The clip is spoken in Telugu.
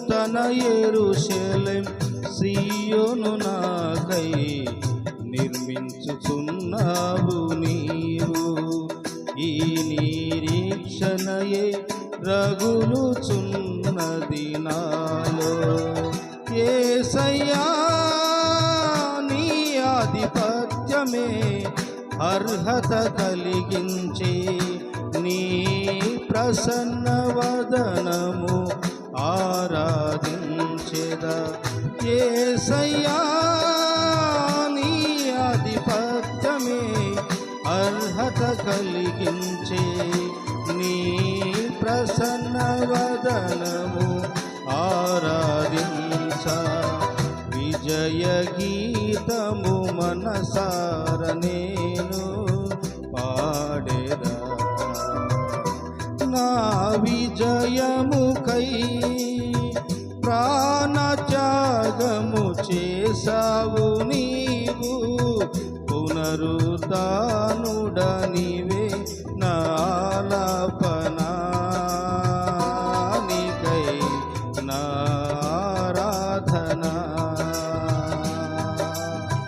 నూతన ఎరుషలేం సియోను నాకై నిర్మించుచున్నావు నీవు. ఈ నిరీక్షణయే రగులుచున్నది నాలో. ఏసయ్యా నీ ఆధిపత్యమే అర్హత కలిగించే నీ ప్రసన్న వదనము చేదా ఏ సయ్యా నీ ఆధిపత్యమే అర్హత కలిగించే. నీ ప్రసన్న వదనము ఆరాధించ. విజయ గీతము మనసార నేను పాడేదా. నా విజయముకై ప్రా చేసావు నీవు పునరుతానుడనివే నాలాపనానికై నారాధన